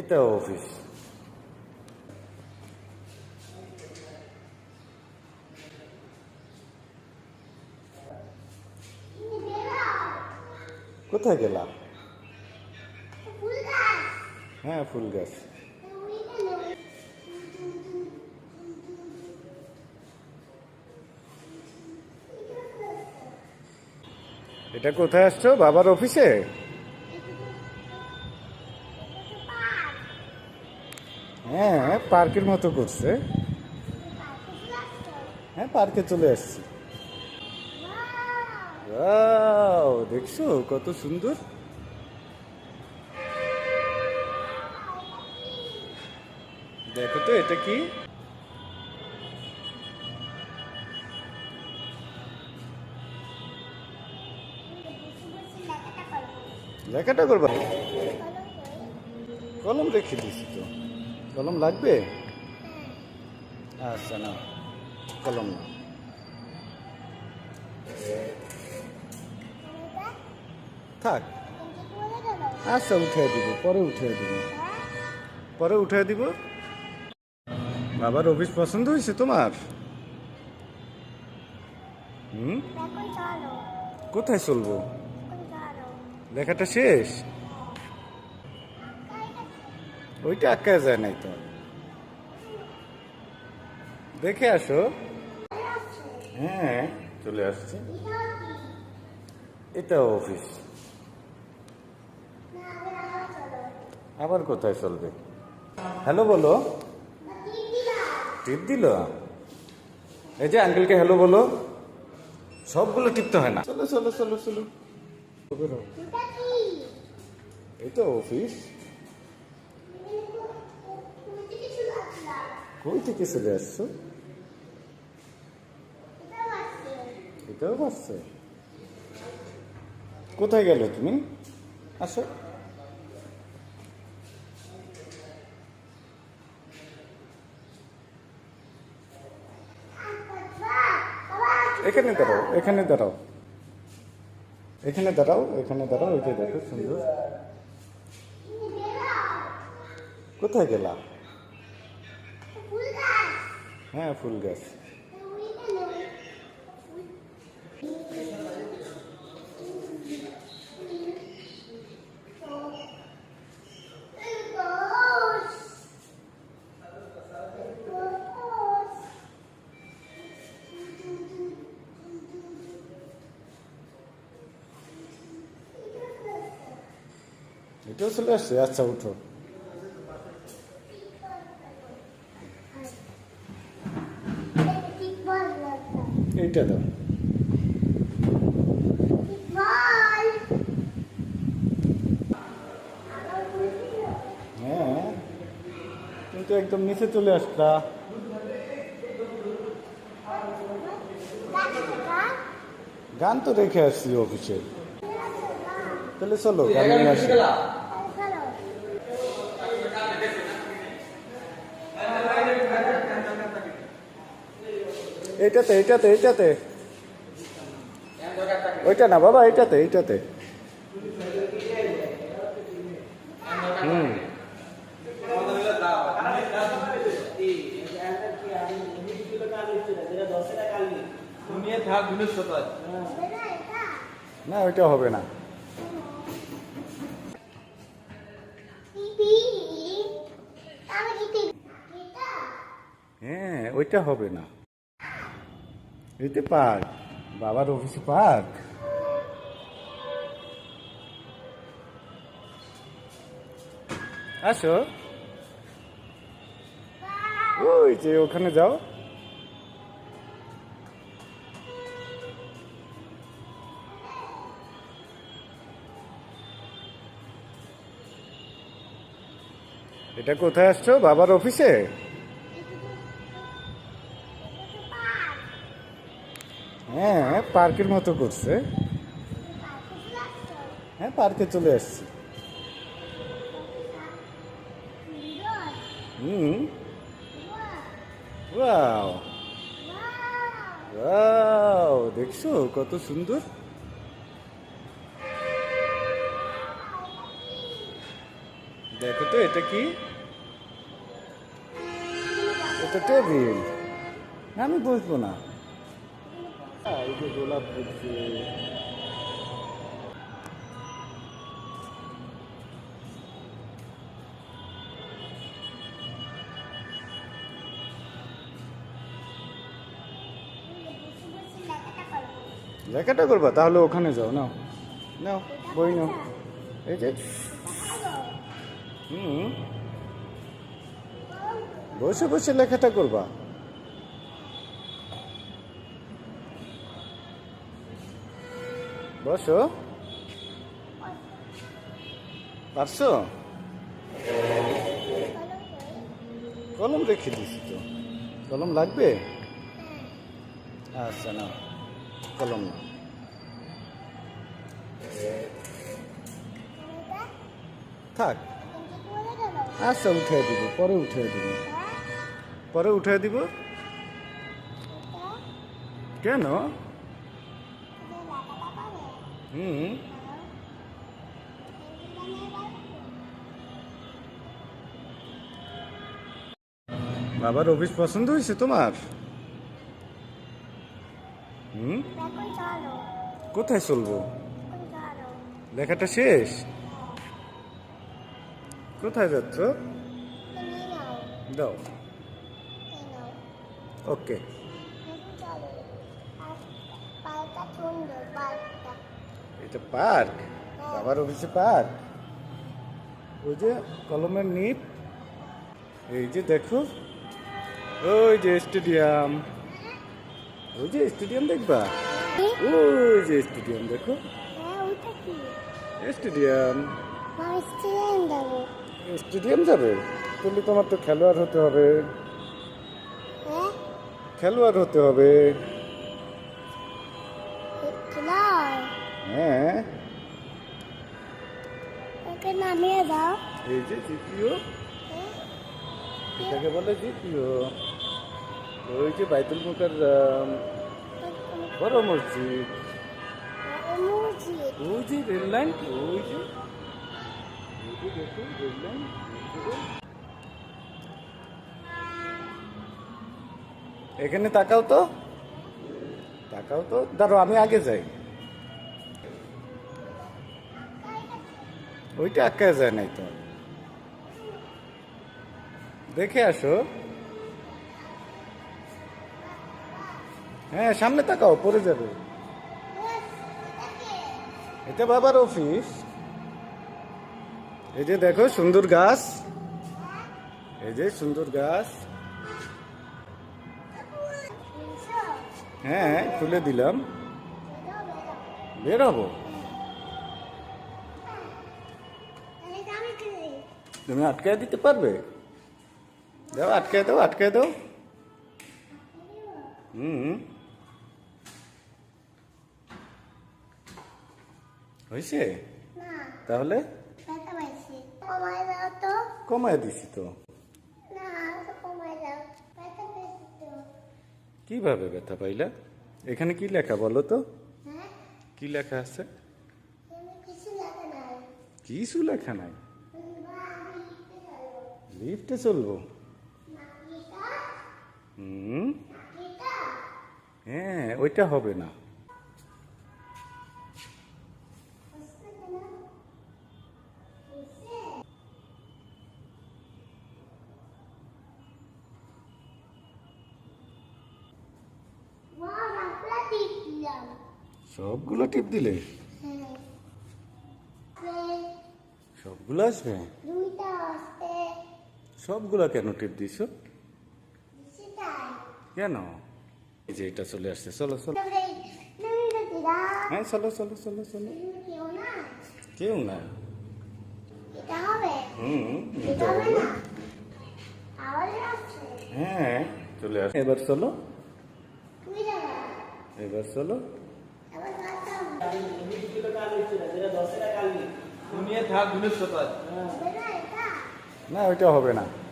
এটা অফিস। কোথায় গেলাম হ্যাঁ ফুল গাছ। এটা কোথায় আসছো? বাবার অফিসে? পার্কের মতো করছে। হ্যাঁ পার্কে চলে আসছি। দেখছ কত সুন্দর? দেখো তো, এটা কি? লেখাটা করবা? কলম রেখে দিছি তো। কলম লাগবে? আচ্ছা না কলম। না থাক। আচ্ছা উঠে দিব পরে উঠে দিব। পরে উঠে দিব। বাবার অফিস পছন্দ হয়েছে তোমার? হুম? কোথায় চলবো? লেখাটা শেষ? ওইটা আটকা যায় নাই তো। দেখে আসো। হ্যাঁ চলে আসছে। এটা অফিস। আবার কোথায় চলবে? হ্যালো বলো। টিপ দিল? এই যে আঙ্কেলকে হ্যালো বলো। সবগুলো টিপতে হয় না। চলো চলো চলো চলো। তো অফিস। কই থেকে চলে আসছো এটাও পারছে কোথায় গেলে তুমি আসো এখানে দাঁড়াও এখানে দাঁড়াও। এখানে দাঁড়াও এখানে দাঁড়াও ওইটা দেখো, সুন্দর। কোথায় গেলা? হ্যাঁ ফুল গাছ। এটাও চলে আসছে? আচ্ছা উঠো। এইটা দাও। হ্যাঁ কিন্তু একদম নিচে চলে আসলা গান তো রেখে আসছি অফিসে। তাহলে চলো গান নিয়ে আসি। এইটাতে এইটাতে এইটাতে। ওইটা না বাবা, এইটাতে এইটাতে। হুম। না, ওইটা হবে না। হ্যাঁ ওইটা হবে না। এইতে পার্ক বাবার অফিসে পার্ক আসো ওই যে ওখানে যাও এটা কোথায় আসছো বাবার অফিসে হ্যাঁ পার্কের মতো করছে। হ্যাঁ পার্কে চলে আসছি। হুম। ওয়াও। ওয়াও দেখছ কত সুন্দর? দেখো তো এটা কি? এটা টেবিল। না, আমি বসবো না। আহ, এই যে গোলাপ ফুটছে। লেখাটা করবা? তাহলে ওখানে যাও নাও। নাও বই নাও। এই যে। হুম। বসে বসে লেখাটা করবা। বসো। পারছ? কলম রেখে দিছি তো। কলম লাগবে? আচ্ছা না কলম না থাক। আচ্ছা উঠে দিব, পরে উঠে দিব। পরে উঠে দিব? কেন? হুম বাবার অফিস পছন্দ হয়েছে তোমার? হুম? কোথায় চলবো? লেখাটা শেষ? কোথায় যাচ্ছ? দাও। ওকে এটা পার্ক বাবার অফিসে পার্ক। ওই যে কলমের নিপ এই যে দেখো ওই যে স্টেডিয়াম। ওই যে স্টেডিয়াম দেখবা? ওই যে স্টেডিয়াম দেখো। স্টেডিয়াম। স্টেডিয়াম যাবে। তাহলে তোমার তো খেলোয়াড় হতে হবে। খেলোয়াড় হতে হবে। হ্যাঁ। ওকে নামিয়ে দাও। এই যে জিপিও এটাকে বলে জিপিও ওই যে বাইতুল বড় মসজিদ। মসজিদ। ওই যে রেল লাইন ওই যে। দেখুন রেল লাইন এখানে তাকাও তো। তাকাও তো। দাঁড়ো আমি আগে যাই। ওইটা আটকা যায় নাই তো। দেখে আসো। হ্যাঁ সামনে তাকাও, পড়ে যাবে। এটা বাবার অফিস। এই যে দেখো, সুন্দর গাছ। এই যে সুন্দর গাছ। হ্যাঁ তুলে দিলাম। বের তুমি আটকায় দিতে পারবে। দাও আটকায় দাও আটকায় দাও। হুম হয়েছে? না। তাহলে? কমায় দিছি তো। কীভাবে ব্যথা পাইলা? এখানে কি লেখা বলো তো? হ্যাঁ? কি লেখা আছে? কিছু লেখা নাই বা আমি লিখতে পারব লিফটে চলবো। হুম? হ্যাঁ ওইটা হবে না। সবগুলো টিপ দিলে? হ্যাঁ। সবগুলো আসবে? সবগুলো কেন টিপ দিছো? কেন? এই যে এটা চলে আসছে চলো চলো। হ্যাঁ চলো চলো চলো চলো। কেউ না? কেউ না। এটা হবে? হুম এটা হবে হ্যাঁ চলে আস এবার চলো। এবার চলো। ঘুমিয়ে থাক এটা না ওইটা হবে না।